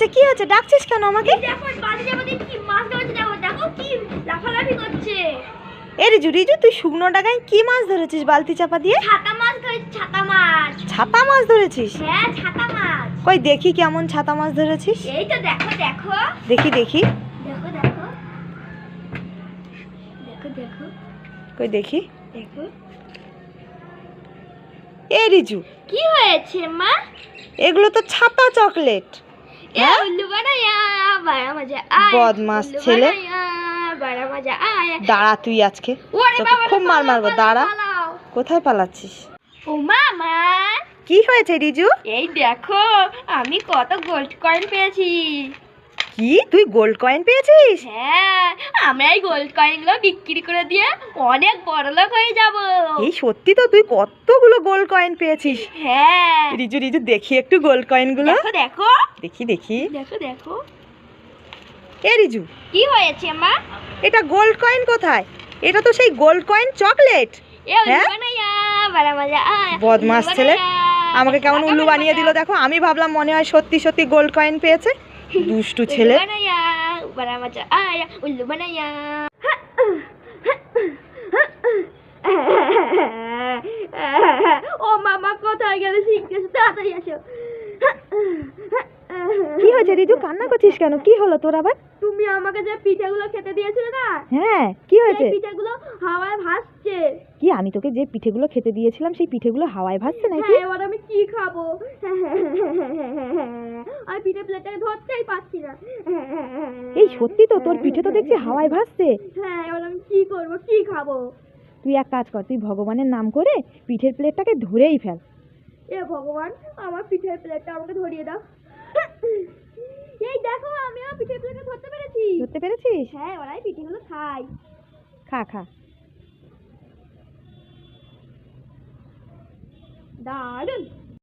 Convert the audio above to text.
হচ্ছে ডাকছিস কেন আমাকে? দেখো বাড়িতে আমাদের কি মাছ ধরেছে দেখো দেখো কি লাফালাফি করছে। এ রিজু রিজু তুই শুকনো ডাকায় কি মাছ ধরেছিস বালতি চাপা দিয়ে? ছাতা মাছ ধরেছে ছাতা মাছ। ছাতা মাছ ধরেছিস? হ্যাঁ ছাতা মাছ। কই দেখি কেমন ছাতা মাছ ধরেছিস। এই তো দেখো দেখো। দেখি দেখি। দেখো দেখো। দেখো দেখো। কই দেখি। দেখো। এ রিজু কি হয়েছে মা? এগুলো তো ছাতা চকলেট। বদমাস ছেলে। দাঁড়া তুই আজকে খুব মার মারবো দাঁড়া। কোথায় পালাচ্ছিস? ও মামা। কি হয়েছে রিজু? এই দেখো আমি কত গোল্ড কয়েন পেয়েছি। কি? তুই গোল্ড কয়েন পেয়েছিস? হ্যাঁ আমি এই গোল্ড কয়েনগুলো বিক্রি করে দিয়ে অনেক বড় লোক হয়ে যাব। এই সত্যি তো তুই কতগুলো গোল্ড কয়েন পেয়েছিস? হ্যাঁ। রিজু রিজু দেখি একটু গোল্ড কয়েনগুলো দেখো দেখো। দেখি দেখি। দেখো দেখো। এ রিজু। কি হয়েছে মা? এটা গোল্ড কয়েন কোথায়? এটা তো সেই গোল্ড কয়েন চকলেট এ উল্লু? বড় মজা আয় বদমাস ছেলে। আমাকে কেমন উল্লু বানিয়ে দিল দেখো। আমি ভাবলাম মনে হয় সত্যি সত্যি গোল্ড কয়েন পেয়েছে। দুষ্টু ছেলে। ও মামা কোথায় গেলে শিখতে তাড়াতাড়ি আসো। কি হয়েছে রিজু? কান্না করছিস কেন? কি হলো তোর আবার? তুমি আমাকে যে পিঠাগুলো খেতে দিয়েছিলে না? হ্যাঁ কি হয়েছে? পিঠেগুলো হাওয়ায় ভাসছে। কি আমি তোকে যে পিঠেগুলো খেতে দিয়েছিলাম সেই পিঠেগুলো হাওয়ায় ভাসছে নাকি? হ্যাঁ এবার আমি কি খাব? আমি পিঠে প্লেটটাকে ধরতেই পারছি না। এই সত্যি তো তোর পিঠে তো দেখছি হাওয়ায় ভাসছে হ্যাঁ এবার আমি কি করব কি খাব? তুই এক কাজ কর তুই ভগবানের নাম করে পিঠের প্লেটটাকে ধরেই ফেল। এ ভগবান আমার পিঠের প্লেটটা আমাকে ধরিয়ে দাও। এই দেখো আমি আমার পিঠের প্লেটটা ধরতে পেরেছি। ধরতে পেরেছিস? হ্যাঁ ওরাই পিঠেগুলো খাই। খা খা। दारुण